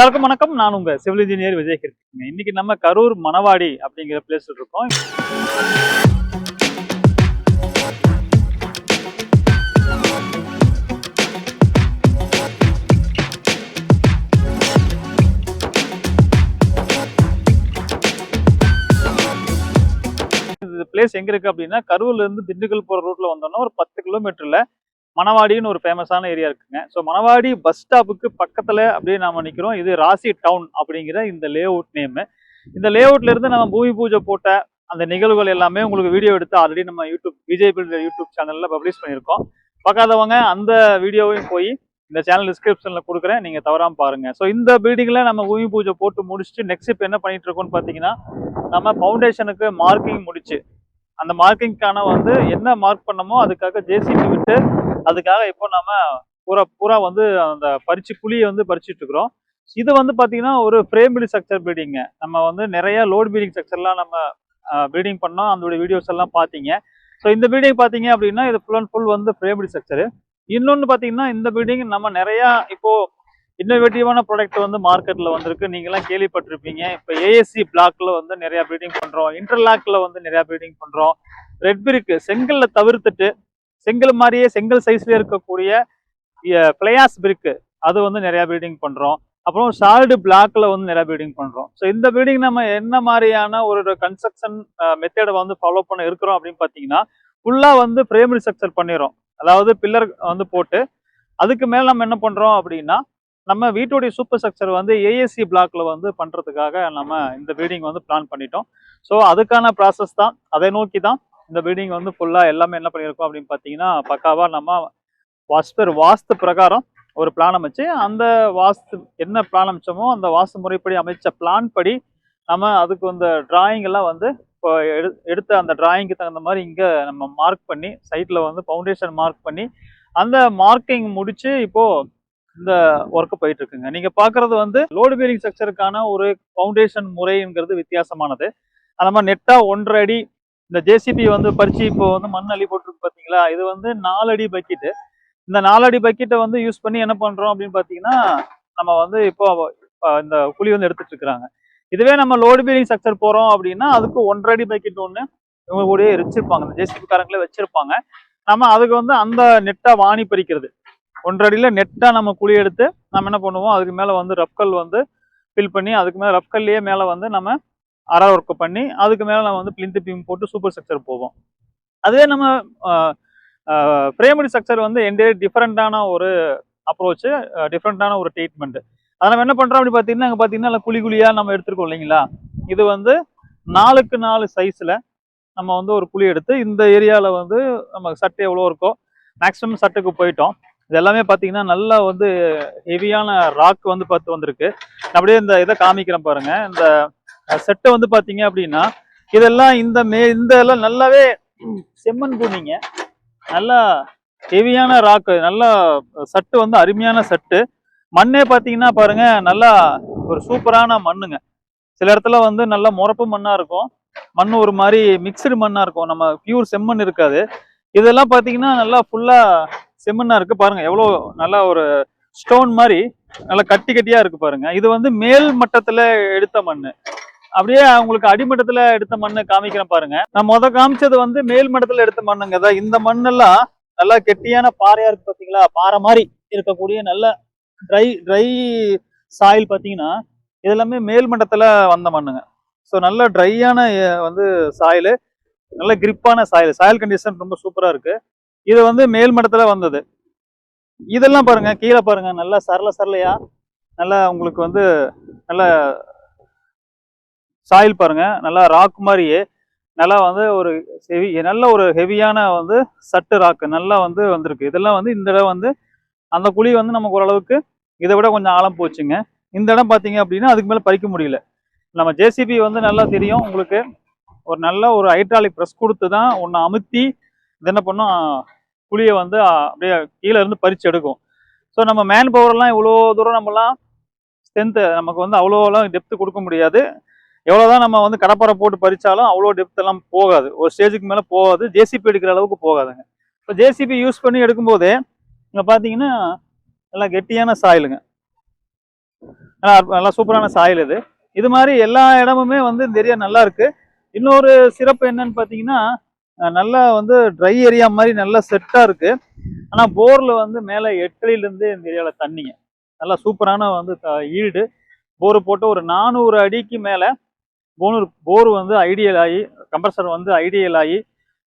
எல்லாருக்கும் வணக்கம். நான் உங்க சிவில் இன்ஜினியர் விஜய் கிருஷ்ணன் இன்னைக்கு நம்ம கரூர் மணவாடி அப்படிங்கிற பிளேஸ்ல இருக்கோம். இந்த பிளேஸ் எங்க இருக்கு அப்படின்னா கரூர்ல இருந்து திண்டுக்கல் போற ரூட்ல வந்தோம்னா ஒரு பத்து கிலோமீட்டர்ல மணவாடின்னு ஒரு ஃபேமஸான ஏரியா இருக்குங்க. ஸோ மணவாடி பஸ் ஸ்டாப்புக்கு பக்கத்தில் அப்படியே நாம் நிற்கிறோம் இது ராசி டவுன் அப்படிங்கிற இந்த லே அவுட் நேம் இந்த லே இருந்து நம்ம பூமி பூஜை போட்ட அந்த நிகழ்வுகள் எல்லாமே உங்களுக்கு வீடியோ எடுத்து ஆல்ரெடி நம்ம யூடியூப் விஜய் பில்டர் யூடியூப் சேனலில் பப்ளிஷ் பண்ணியிருக்கோம். பார்க்காதவங்க அந்த வீடியோவையும் போய் இந்த சேனல் டிஸ்கிரிப்ஷனில் கொடுக்குறேன். நீங்கள் தவறாமல் பாருங்கள் ஸோ இந்த பில்டிங்கில் நம்ம பூமி பூஜை போட்டு முடிச்சுட்டு நெக்ஸ்ட் இப்போ என்ன பண்ணிட்டு இருக்கோம்னு பார்த்தீங்கன்னா நம்ம ஃபவுண்டேஷனுக்கு மார்க்கிங் முடிச்சு. அந்த மார்க்கிங்க்கான வந்து என்ன மார்க் பண்ணமோ அதுக்காக ஜேசிபி விட்டு அதுக்காக இப்போ நம்ம பூரா பூரா வந்து அந்த பறிச்சு புளியை வந்து பறிச்சுட்டு இருக்கிறோம். இது வந்து பார்த்தீங்கன்னா ஒரு ஃப்ரேம் பில்டிங் ஸ்ட்ரக்சர் பில்டிங்க நம்ம வந்து நிறைய லோட் பில்டிங் ஸ்ட்ரக்சர்லாம் நம்ம பில்டிங் பண்ணோம். அதோட வீடியோஸ் எல்லாம் பார்த்தீங்க ஸோ இந்த பில்டிங் பார்த்தீங்க அப்படின்னா இது ஃபுல் அண்ட் ஃபுல் வந்து ஃப்ரேம் பில்டிங் ஸ்ட்ரக்சரு இன்னொன்று பார்த்தீங்கன்னா இந்த பில்டிங் நம்ம நிறையா இப்போது இன்னோவேட்டிவான ப்ராடக்ட் வந்து மார்க்கெட்டில் வந்திருக்கு. நீங்களாம் கேள்விப்பட்டிருப்பீங்க. இப்போ ஏஎஸ்சி பிளாக்ல வந்து நிறையா பில்டிங் பண்ணுறோம் இன்டர்லாக்ல வந்து நிறையா பில்டிங் பண்ணுறோம் ரெட் பிரிக்கு செங்கல்ல தவிர்த்துட்டு செங்கல் மாதிரியே செங்கல் சைஸ்ல இருக்கக்கூடிய பிளையாஸ் பிரிக்கு அது வந்து நிறையா பில்டிங் பண்ணுறோம் அப்புறம் சால்டு பிளாக்ல வந்து நிறைய பில்டிங் பண்றோம். ஸோ இந்த பில்டிங் நம்ம என்ன மாதிரியான ஒரு கன்ஸ்ட்ரக்ஷன் மெத்தடை வந்து ஃபாலோ பண்ண இருக்கிறோம் அப்படின்னு பார்த்தீங்கன்னா ஃபுல்லா வந்து ஃப்ரேம் ஸ்ட்ரக்சர் பண்ணிடுறோம். அதாவது பில்லர் வந்து போட்டு அதுக்கு மேல நம்ம என்ன பண்றோம் அப்படின்னா நம்ம வீட்டுடைய சூப்பர் ஸ்ட்ரக்சர் வந்து ஏஎஸ்சி பிளாக்ல வந்து பண்றதுக்காக நம்ம இந்த பில்டிங் வந்து பிளான் பண்ணிட்டோம். ஸோ அதுக்கான ப்ராசஸ் தான். அதை நோக்கி தான் இந்த பில்டிங் வந்து ஃபுல்லாக எல்லாமே என்ன பண்ணியிருக்கோம் அப்படின்னு பார்த்தீங்கன்னா பக்காவாக நம்ம வாஸ்பர் வாஸ்து பிரகாரம் ஒரு பிளான் அமைச்சு அந்த வாஸ்து என்ன பிளான் அமைச்சோமோ அந்த வாஸ்து முறைப்படி அமைச்ச பிளான் படி நம்ம அதுக்கு அந்த டிராயிங் எல்லாம் வந்து இப்போ எடு எடுத்த அந்த டிராயிங்க்கு தகுந்த மாதிரி இங்கே நம்ம மார்க் பண்ணி சைட்டில் வந்து ஃபவுண்டேஷன் மார்க் பண்ணி அந்த மார்க்கிங் முடித்து இப்போது இந்த ஒர்க்கு போயிட்டு இருக்குங்க பார்க்குறது வந்து லோடு பேரிங் ஸ்ட்ரக்சருக்கான ஒரு ஃபவுண்டேஷன் முறைங்கிறது வித்தியாசமானது. அந்த மாதிரி நெட்டாக ஒன்றரை அடி இந்த ஜேசிபி வந்து பறிச்சு இப்போ வந்து மண் அள்ளி போட்டிருக்கு பார்த்தீங்களா இது வந்து நாலடி பக்கெட்டு இந்த நாலடி பக்கெட்டை வந்து யூஸ் பண்ணி என்ன பண்ணுறோம் அப்படின்னு பார்த்தீங்கன்னா நம்ம வந்து இப்போ இந்த குழி வந்து எடுத்துட்டு இருக்கிறாங்க இதுவே நம்ம லோடு பீரிங் ஸ்ட்ரக்சர் போகிறோம் அப்படின்னா அதுக்கு ஒன்றரை அடி பக்கெட் ஒன்று இவங்க கூடயே வச்சிருப்பாங்க இந்த ஜேசிபி காரங்களே வச்சிருப்பாங்க. நம்ம அதுக்கு வந்து அந்த நெட்டாக வாணி பறிக்கிறது. ஒன்றரை நெட்டாக நம்ம குழி எடுத்து நம்ம என்ன பண்ணுவோம்? அதுக்கு மேலே வந்து ரப்கல் வந்து ஃபில் பண்ணி அதுக்கு மேலே ரப்கல்லையே மேலே வந்து நம்ம அரா ஒர்க்கு பண்ணி அதுக்கு மேலே நம்ம வந்து பிளிந்து பீம் போட்டு சூப்பர் ஸ்ட்ரக்சர் போவோம். அதுவே நம்ம ஃப்ரேமடி ஸ்ட்ரக்சர் வந்து எந்த டிஃப்ரெண்ட்டான ஒரு அப்ரோச்சு டிஃப்ரெண்ட்டான ஒரு ட்ரீட்மெண்ட்டு அதை நம்ம என்ன பண்ணுறோம் அப்படி பார்த்தீங்கன்னா அங்கே பார்த்தீங்கன்னா நல்லா குழி குழியாக நம்ம எடுத்துருக்கோம் இல்லைங்களா? இது வந்து நாலுக்கு நாலு சைஸில் நம்ம வந்து ஒரு குழி எடுத்து இந்த ஏரியாவில் வந்து நம்ம சட்டு எவ்வளோ இருக்கோ மேக்ஸிமம் சட்டுக்கு போயிட்டோம். இது எல்லாமே பார்த்தீங்கன்னா நல்லா வந்து ஹெவியான ராக் வந்து பார்த்து வந்திருக்கு. அப்படியே இந்த இதை காமிக்கிறேன் பாருங்கள் இந்த செட்டை வந்து பார்த்தீங்க அப்படின்னா இதெல்லாம் இந்த மே இந்த எல்லாம் நல்லாவே செம்மண் பூமிங்க. நல்லா ஹெவியான ராக்கு நல்லா சட்டு வந்து அருமையான சட்டு மண்ணே பார்த்தீங்கன்னா பாருங்க நல்லா ஒரு சூப்பரான மண்ணுங்க. சில இடத்துல வந்து நல்லா முறப்பு மண்ணா இருக்கும். மண் ஒரு மாதிரி மிக்சடு மண்ணா இருக்கும். நம்ம பியூர் செம்மண் இருக்காது. இதெல்லாம் பார்த்தீங்கன்னா நல்லா ஃபுல்லா செம்மண்ணா இருக்கு. பாருங்க எவ்வளோ நல்லா ஒரு ஸ்டோன் மாதிரி நல்லா கட்டி கட்டியா இருக்கு பாருங்க. இது வந்து மேல் மட்டத்துல எடுத்த மண் அப்படியே உங்களுக்கு அடிமட்டத்துல எடுத்த மண்ணு காமிக்கிறேன் பாருங்க. நான் முத காமிச்சது வந்து மேல் மட்டத்துல எடுத்த மண்ணுங்க. தான் இந்த மண்ணெல்லாம் நல்லா கெட்டியான பாறையா இருக்கு பாத்தீங்களா? பாறை மாதிரி இருக்கக்கூடிய நல்ல ட்ரை ட்ரை சாயில் பாத்தீங்கன்னா இதெல்லாமே மேல் மட்டத்துல வந்த மண்ணுங்க. ஸோ நல்ல ட்ரையான வந்து சாயில் நல்ல கிரிப்பான சாயில் சாயில் கண்டிஷன் ரொம்ப சூப்பராக இருக்கு. இது வந்து மேல் மட்டத்தில் வந்தது. இதெல்லாம் பாருங்க கீழே பாருங்க நல்லா சரள சரளையாக நல்லா உங்களுக்கு வந்து நல்ல சாயில் பாருங்க. நல்லா ராக் மாதிரியே நல்லா வந்து ஒரு ஹெவி நல்ல ஒரு ஹெவியான வந்து சட்டு ராக்கு நல்லா வந்து வந்திருக்கு. இதெல்லாம் வந்து இந்த இடம் வந்து அந்த குழி வந்து நமக்கு ஓரளவுக்கு இதை விட கொஞ்சம் ஆழம் போச்சுங்க. இந்த இடம் பார்த்தீங்க அப்படின்னா அதுக்கு மேலே பறிக்க முடியல. நம்ம ஜேசிபி வந்து நல்லா தெரியும். உங்களுக்கு ஒரு நல்ல ஒரு ஹைட்ராலிக் ப்ரெஸ் கொடுத்து தான் ஒன்று அமுத்தி இது என்ன பண்ணும் குழியை வந்து அப்படியே கீழே இருந்து பறிச்சு எடுக்கும். ஸோ நம்ம மேன் பவர்லாம் இவ்வளோ தூரம் நம்மலாம் ஸ்ட்ரென்த்து நமக்கு வந்து அவ்வளோலாம் டெப்த்து கொடுக்க முடியாது. எவ்வளோதான் நம்ம வந்து கடப்பாரை போட்டு பறித்தாலும் அவ்வளோ டெப்த் எல்லாம் போகாது. ஒரு ஸ்டேஜுக்கு மேலே போகாது. ஜேசிபி எடுக்கிற அளவுக்கு போகாதுங்க. இப்போ ஜேசிபி யூஸ் பண்ணி எடுக்கும்போது இங்கே பார்த்தீங்கன்னா நல்லா கெட்டியான சாயிலுங்க நல்லா நல்லா சூப்பரான சாயில் இது. இது மாதிரி எல்லா இடமுமே வந்து இந்த ஏரியா நல்லா இருக்கு. இன்னொரு சிறப்பு என்னன்னு பார்த்தீங்கன்னா நல்லா வந்து ட்ரை ஏரியா மாதிரி நல்லா செட்டாக இருக்கு. ஆனால் போரில் வந்து மேலே எட்டடியிலேருந்து இந்த ஏரியாவில் தண்ணிங்க. நல்லா சூப்பரான வந்து ஈல்டு. போர் போட்டு ஒரு நானூறு அடிக்கு மேலே போனூர் போர் வந்து ஐடியல் ஆகி கம்ப்ரஸர் வந்து ஐடியல் ஆகி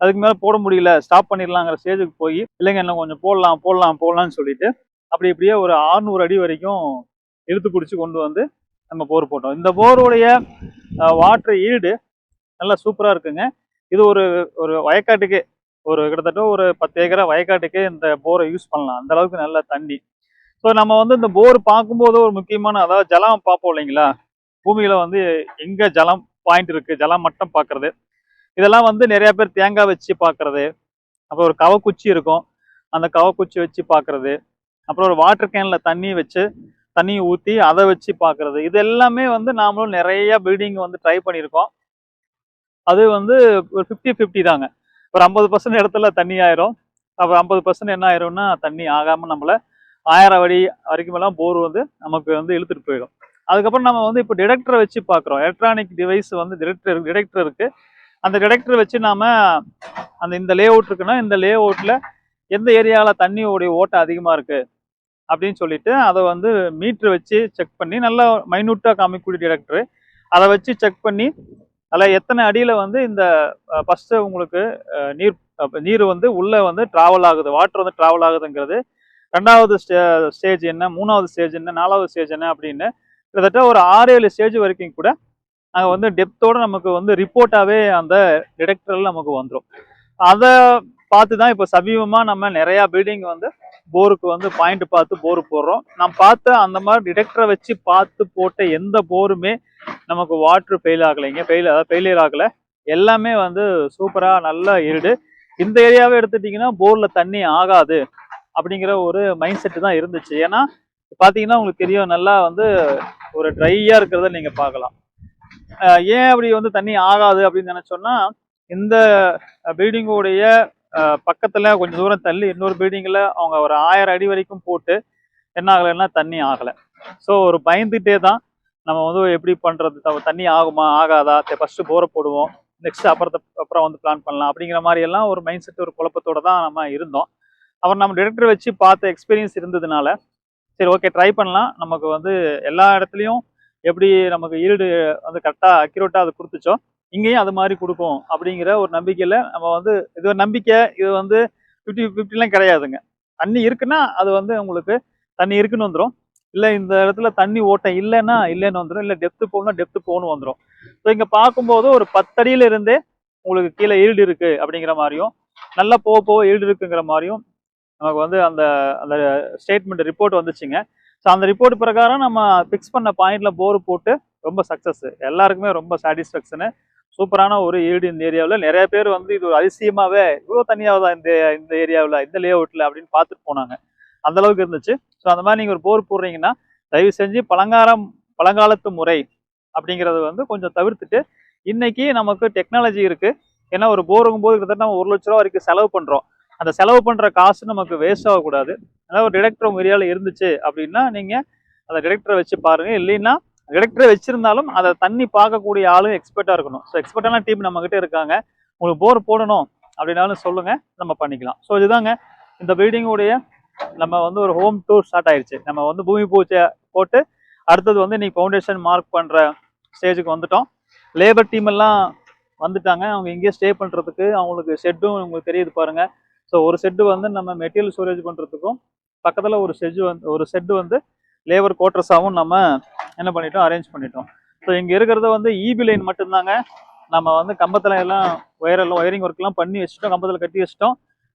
அதுக்கு மேலே போட முடியல ஸ்டாப் பண்ணிடலாங்கிற ஸ்டேஜுக்கு போய் இல்லைங்க இன்னும் கொஞ்சம் போடலாம் போடலாம் போடலாம்னு சொல்லிட்டு அப்படி இப்படியே ஒரு 600 அடி வரைக்கும் இழுத்து பிடிச்சி கொண்டு வந்து நம்ம போர் போட்டோம். இந்த போருடைய வாட்டர் ஈல்டு நல்லா சூப்பராக இருக்குங்க. இது ஒரு ஒரு வயக்காட்டுக்கே ஒரு கிட்டத்தட்ட ஒரு பத்து ஏக்கரா வயக்காட்டுக்கு இந்த போரை யூஸ் பண்ணலாம். அந்த அளவுக்கு நல்ல தண்ணி. ஸோ நம்ம வந்து இந்த போர் பார்க்கும்போது ஒரு முக்கியமான அதாவது ஜலம் பார்ப்போம் இல்லைங்களா? பூமியில் வந்து எங்கே ஜலம் பாயிண்ட் இருக்குது ஜலம் மட்டம் பார்க்குறது இதெல்லாம் வந்து நிறையா பேர் தேங்காய் வச்சு பார்க்குறது அப்புறம் ஒரு கவக்குச்சி இருக்கும். அந்த கவக்குச்சி வச்சு பார்க்குறது அப்புறம் ஒரு வாட்டர் கேனில் தண்ணி வச்சு தண்ணி ஊற்றி அதை வச்சு பார்க்குறது இது எல்லாமே வந்து நாமளும் நிறைய பில்டிங் வந்து ட்ரை பண்ணியிருக்கோம். அது வந்து ஒரு ஃபிஃப்டி ஃபிஃப்டி தாங்க. ஒரு ஐம்பது பர்சன்ட் இடத்துல தண்ணி ஆயிரும். அப்புறம் ஐம்பது பர்சன்ட் என்ன ஆயிரும்னா தண்ணி ஆகாமல் நம்மளை ஆயிரம் அடி வரைக்குமெல்லாம் போர் வந்து நமக்கு வந்து இழுத்துட்டு போயிடும். அதுக்கப்புறம் நம்ம வந்து இப்போ டிடெக்டரை வச்சு பார்க்குறோம் எலக்ட்ரானிக் டிவைஸ் வந்து டிடெக்டர் டிடெக்டர் இருக்குது அந்த டிடெக்டர் வச்சு நாம அந்த இந்த லே அவுட் இருக்குன்னா இந்த லே அவுட்டில் எந்த ஏரியாவில் தண்ணியோடைய ஓட்டம் அதிகமாக இருக்குது அப்படின்னு சொல்லிட்டு அதை வந்து மீட்ரு வச்சு செக் பண்ணி நல்லா மைனூட்டாக காமிக்கூடிய டிடெக்டரு அதை வச்சு செக் பண்ணி அதில் எத்தனை அடியில் வந்து இந்த ஃபஸ்ட்டு உங்களுக்கு நீர் நீர் வந்து உள்ளே வந்து ட்ராவல் ஆகுது வாட்டர் வந்து ட்ராவல் ஆகுதுங்கிறது. ரெண்டாவது ஸ்டே ஸ்டேஜ் என்ன மூணாவது ஸ்டேஜ் என்ன நாலாவது ஸ்டேஜ் என்ன அப்படின்னு கிட்டத்தட்ட ஒரு ஆறு ஏழு ஸ்டேஜ் வரைக்கும் கூட நாங்கள் வந்து டெப்த்தோடு நமக்கு வந்து ரிப்போர்ட்டாகவே அந்த டிடெக்டரில் நமக்கு வந்துடும் அதை பார்த்து தான் இப்போ சமீபமாக நம்ம நிறையா பில்டிங் வந்து போருக்கு வந்து பாயிண்ட் பார்த்து போர் போடுறோம். நம்ம பார்த்த அந்த மாதிரி டிடெக்டரை வச்சு பார்த்து போட்ட எந்த போருமே நமக்கு வாட்ரு ஃபெயில் ஆகலைங்க. ஃபெயில் அதாவது ஃபெயிலியர் ஆகலை. எல்லாமே வந்து சூப்பராக நல்ல இருடு. இந்த ஏரியாவை எடுத்துட்டிங்கன்னா போரில் தண்ணி ஆகாது அப்படிங்கிற ஒரு மைண்ட் செட்டு தான் இருந்துச்சு. ஏன்னா பார்த்தீங்கன்னா உங்களுக்கு தெரியும் நல்லா வந்து ஒரு ட்ரையாக இருக்கிறத நீங்கள் பார்க்கலாம். ஏன் அப்படி வந்து தண்ணி ஆகாது அப்படின்னு நினச்சோன்னா இந்த பில்டிங்கோடைய பக்கத்தில் கொஞ்சம் தூரம் தள்ளி இன்னொரு பில்டிங்கில் அவங்க ஒரு ஆயிரம் அடி வரைக்கும் போட்டு என்ன ஆகலைன்னா தண்ணி ஆகலை. ஸோ ஒரு பயந்துகிட்டே தான் நம்ம வந்து எப்படி பண்ணுறது தண்ணி ஆகுமா ஆகாதா? ஃபஸ்ட்டு போரை போடுவோம். நெக்ஸ்ட் அப்புறத்த அப்புறம் வந்து பிளான் பண்ணலாம். அப்படிங்கிற மாதிரி எல்லாம் ஒரு மைண்ட் செட் ஒரு குழப்பத்தோட தான் நம்ம இருந்தோம். அப்புறம் நம்ம டிரெக்டர் வச்சு பார்த்த எக்ஸ்பீரியன்ஸ் இருந்ததுனால சரி ஓகே ட்ரை பண்ணலாம். நமக்கு வந்து எல்லா இடத்துலையும் எப்படி நமக்கு ஈல்டு வந்து கரெக்டாக அக்யூரேட்டாக அது கொடுத்துச்சோ இங்கேயும் அது மாதிரி கொடுக்கும் அப்படிங்கிற ஒரு நம்பிக்கையில் நம்ம வந்து இது ஒரு நம்பிக்கை இது வந்து ஃபிஃப்டி ஃபிஃப்டிலாம் கிடையாதுங்க. தண்ணி இருக்குன்னா அது வந்து உங்களுக்கு தண்ணி இருக்குன்னு வந்துடும் இல்லை இந்த இடத்துல தண்ணி ஓட்டம் இல்லைன்னா இல்லைன்னு வந்துடும் இல்லை டெப்த்து போகணும்னா டெப்த்து போகணும் வந்துடும் ஸோ இங்கே பார்க்கும்போது ஒரு பத்தடியில இருந்தே உங்களுக்கு கீழே ஈல்டு இருக்குது அப்படிங்கிற மாதிரியும் நல்லா போக போக ஈல்டு இருக்குங்கிற மாதிரியும் நமக்கு வந்து அந்த அந்த ஸ்டேட்மெண்ட் ரிப்போர்ட் வந்துச்சுங்க. ஸோ அந்த ரிப்போர்ட் பிரகாரம் நம்ம ஃபிக்ஸ் பண்ண பாயிண்டில் போர் போட்டு ரொம்ப சக்ஸஸ் எல்லாருக்குமே ரொம்ப சாட்டிஸ்ஃபேக்ஷனு சூப்பரான ஒரு ஈடு இந்த ஏரியாவில் நிறைய பேர் வந்து இது ஒரு அதிசயமாகவே இவ்வளோ தனியாவதா இந்த இந்த ஏரியாவில் இந்த லே அவுட்டில் அப்படின்னு பார்த்துட்டு போனாங்க. அந்த அளவுக்கு இருந்துச்சு. ஸோ அந்த மாதிரி நீங்கள் ஒரு போர் போடுறீங்கன்னா தயவு செஞ்சு பழங்காலம் பழங்காலத்து முறை அப்படிங்கிறத வந்து கொஞ்சம் தவிர்த்துட்டு இன்னைக்கு நமக்கு டெக்னாலஜி இருக்குது ஏன்னா ஒரு போருங்கும் போது கிட்டத்தட்ட நம்ம ஒரு லட்ச ரூபா வரைக்கும் செலவு பண்ணுறோம் அந்த செலவு பண்ணுற காசு நமக்கு வேஸ்ட் ஆகக்கூடாது. அதாவது ஒரு டிடெக்டர் உங்கள் ஏரியாவில் இருந்துச்சு அப்படின்னா நீங்கள் அந்த டிடெக்டரை வச்சு பாருங்கள் இல்லைன்னா டிடெக்டரை வச்சுருந்தாலும் அதை தண்ணி பார்க்கக்கூடிய ஆளும் எக்ஸ்பர்ட்டாக இருக்கணும். ஸோ எக்ஸ்பர்ட்டான டீம் நம்மக்கிட்ட இருக்காங்க. உங்களுக்கு போர் போடணும் அப்படின்னாலும் சொல்லுங்கள் நம்ம பண்ணிக்கலாம். ஸோ இதுதாங்க. இந்த பில்டிங்குடைய நம்ம வந்து ஒரு ஹோம் டூர் ஸ்டார்ட் ஆயிடுச்சு நம்ம வந்து பூமி பூஜை போட்டு அடுத்தது வந்து இன்னைக்கு ஃபவுண்டேஷன் மார்க் பண்ணுற ஸ்டேஜுக்கு வந்துட்டோம். லேபர் டீம் எல்லாம் வந்துட்டாங்க. அவங்க இங்கேயே ஸ்டே பண்ணுறதுக்கு அவங்களுக்கு ஷெட்டும் உங்களுக்கு தெரியுது பாருங்கள் ஸோ ஒரு செட்டு வந்து நம்ம மெட்டீரியல் ஸ்டோரேஜ் பண்ணுறதுக்கும் பக்கத்தில் ஒரு செஜ் வந்து ஒரு செட்டு வந்து லேபர் குவார்ட்டர்ஸாகவும் நம்ம என்ன பண்ணிட்டோம் அரேஞ்ச் பண்ணிட்டோம். ஸோ இங்கே இருக்கிறது வந்து இபி லைன் மட்டும்தாங்க. நம்ம வந்து கம்பத்தில் எல்லாம் ஒயரெல்லாம் ஒயரிங் ஒர்க்லாம் பண்ணி வச்சுட்டோம் கம்பத்தில் கட்டி வச்சுட்டோம்.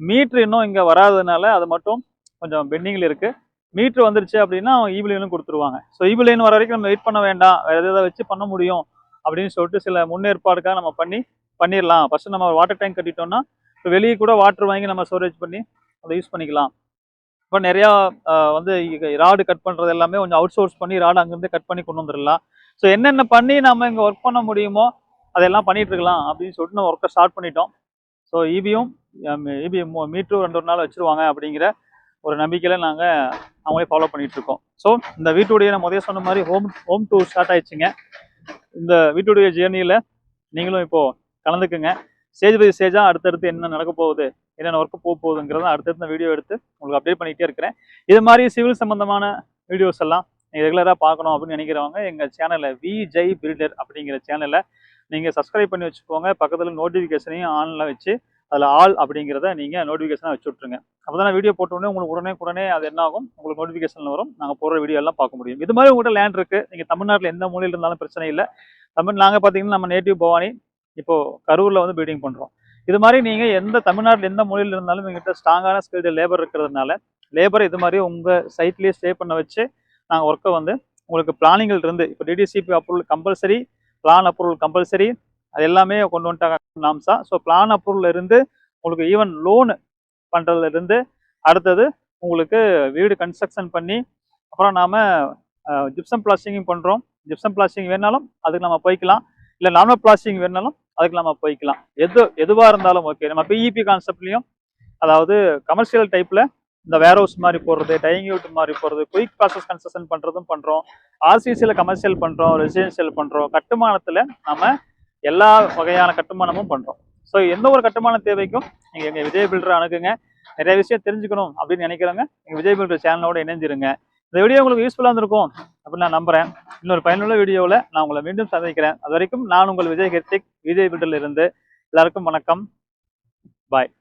மீட்ரு இன்னும் இங்கே வராததுனால அது மட்டும் கொஞ்சம் பெண்டிங்கில் இருக்குது மீட்ரு வந்துருச்சு அப்படின்னா அவங்க ஈபி லைனும் கொடுத்துருவாங்க. ஸோ ஈபி லைன் வர வரைக்கும் நம்ம வெயிட் பண்ண வேண்டாம். வேறு எதாவது வச்சு பண்ண முடியும் அப்படின்னு சொல்லிட்டு சில முன்னேற்பாடுக்காக நம்ம பண்ணி பண்ணிடலாம் ஃபஸ்ட்டு நம்ம வாட்டர் டேங்க் கட்டிட்டோம்னா இப்போ வெளியே கூட வாட்டர் வாங்கி நம்ம ஸ்டோரேஜ் பண்ணி அதை யூஸ் பண்ணிக்கலாம். இப்போ நிறையா வந்து ராடு கட் பண்ணுறது எல்லாமே கொஞ்சம் அவுட் சோர்ஸ் பண்ணி ராடு அங்கேருந்து கட் பண்ணி கொண்டு வந்துடலாம். ஸோ என்னென்ன பண்ணி நம்ம இங்கே ஒர்க் பண்ண முடியுமோ அதெல்லாம் பண்ணிட்டு இருக்கலாம் அப்படின்னு சொல்லிட்டு நம்ம ஒர்க்கை ஸ்டார்ட் பண்ணிட்டோம். ஸோ இபியும் இபி மீட்டரும் ரெண்டு ஒரு நாள் வச்சுருவாங்க அப்படிங்கிற ஒரு நம்பிக்கையில் நாங்கள் அவங்களே ஃபாலோ பண்ணிகிட்ருக்கோம் இருக்கோம். ஸோ இந்த வீட்டுடைய நான் முதல்ல சொன்ன மாதிரி ஹோம் ஹோம் டூர் ஸ்டார்ட் ஆயிடுச்சுங்க. இந்த வீட்டுடைய ஜேர்னியில் நீங்களும் இப்போது கலந்துக்குங்க. ஸ்டேஜ் பை ஸ்டேஜாக அடுத்தடுத்து என்ன நடக்க போகுது என்னென்ன ஒர்க்கு போக போகுதுங்கிறத அடுத்தடுத்த வீடியோ எடுத்து உங்களுக்கு அப்டேட் பண்ணிகிட்டே இருக்கிறேன். இது மாதிரி சிவில் சம்மந்தமான வீடியோஸ் எல்லாம் நீங்கள் ரெகுலராக பார்க்கணும் அப்படின்னு நினைக்கிறவங்க எங்கள் சேனலில் வி ஜெய் பில்டர் அப்படிங்கிற சேனலை நீங்கள் சப்ஸ்கிரைப் பண்ணி வச்சுக்கோங்க. பக்கத்தில் நோட்டிஃபிகேஷனையும் ஆனில் வச்சு அதில் ஆல் அப்படிங்கிறத நீங்கள் நோட்டிஃபிகேஷனாக வச்சு விட்ருங்க அப்போ தான் வீடியோ போட்டோடனே உங்களுக்கு உடனே உடனே அது என்ன ஆகும்? உங்களுக்கு நோட்டிஃபிகேஷனில் வரும். நாங்கள் போடுற வீடியோ எல்லாம் பார்க்க முடியும். இது மாதிரி உங்கள்கிட்ட லேண்ட் இருக்குது நீங்கள் தமிழ்நாட்டில் எந்த மூலையில் இருந்தாலும் பிரச்சனை இல்லை. தமிழ் நாங்கள் பார்த்தீங்கன்னா நம்ம நேட்டிவ் பவானி இப்போது கரூரில் வந்து பீடிங் பண்ணுறோம் இது மாதிரி நீங்கள் எந்த தமிழ்நாட்டில் எந்த மொழியில் இருந்தாலும் எங்கிட்ட ஸ்ட்ராங்கான ஸ்கில்டு லேபர் இருக்கிறதுனால லேபரை இது மாதிரி உங்கள் சைட்லேயே ஸ்டே பண்ண வச்சு நாங்கள் ஒர்க்கை வந்து உங்களுக்கு பிளானிங்கில் இருந்து இப்போ DTCP approval compulsory plan approval compulsory அது எல்லாமே கொண்டு வந்துட்டாங்க நாம்சா ஸோ பிளான் அப்ரூவல் இருந்து உங்களுக்கு ஈவன் லோனு பண்ணுறதுலேருந்து அடுத்தது உங்களுக்கு வீடு கன்ஸ்ட்ரக்ஷன் பண்ணி அப்புறம் நாம் ஜிப்சம் பிளாஸ்டிங்கும் பண்ணுறோம் ஜிப்சம் பிளாஸ்டிங் வேணாலும் அதுக்கு நம்ம போய்க்கலாம். இல்லை நார்மல் பிளாஸ்டிங் வேணாலும் அதுக்கு நம்ம போய்க்கலாம். எது எதுவாக இருந்தாலும் ஓகே நம்ம பிஇபி கான்செப்ட்லையும் அதாவது கமர்ஷியல் டைப்பில் இந்த வேர் ஹவுஸ் மாதிரி போடுறது டைனிங் யூட் மாதிரி போடுறது குயிக் ப்ராசஸ் கன்ஸ்ட்ரக்ஷன் பண்ணுறதும் பண்ணுறோம் ஆர்சிசியில் கமர்ஷியல் பண்ணுறோம் ரெசிடென்ஷியல் பண்ணுறோம் கட்டுமானத்தில் நம்ம எல்லா வகையான கட்டுமானமும் பண்ணுறோம் ஸோ எந்த ஒரு கட்டுமான தேவைக்கும் நீங்கள் எங்கள் விஜய் பில்டரை அணுகுங்க. நிறைய விஷயம் தெரிஞ்சுக்கணும் அப்படின்னு நினைக்கிறவங்க எங்கள் விஜய் பில்டர் சேனலோட இணைஞ்சிருங்க. இந்த வீடியோ உங்களுக்கு யூஸ்ஃபுல்லாக இருந்திருக்கும் அப்படின்னு நான் நம்புகிறேன் இன்னொரு பயனுள்ள வீடியோவில் நான் உங்களை மீண்டும் சந்திக்கிறேன். அது வரைக்கும் நான் உங்கள் விஜய் ஹெர்த்திக் விஜய் வீட்டில் இருந்து எல்லாருக்கும் வணக்கம். பாய்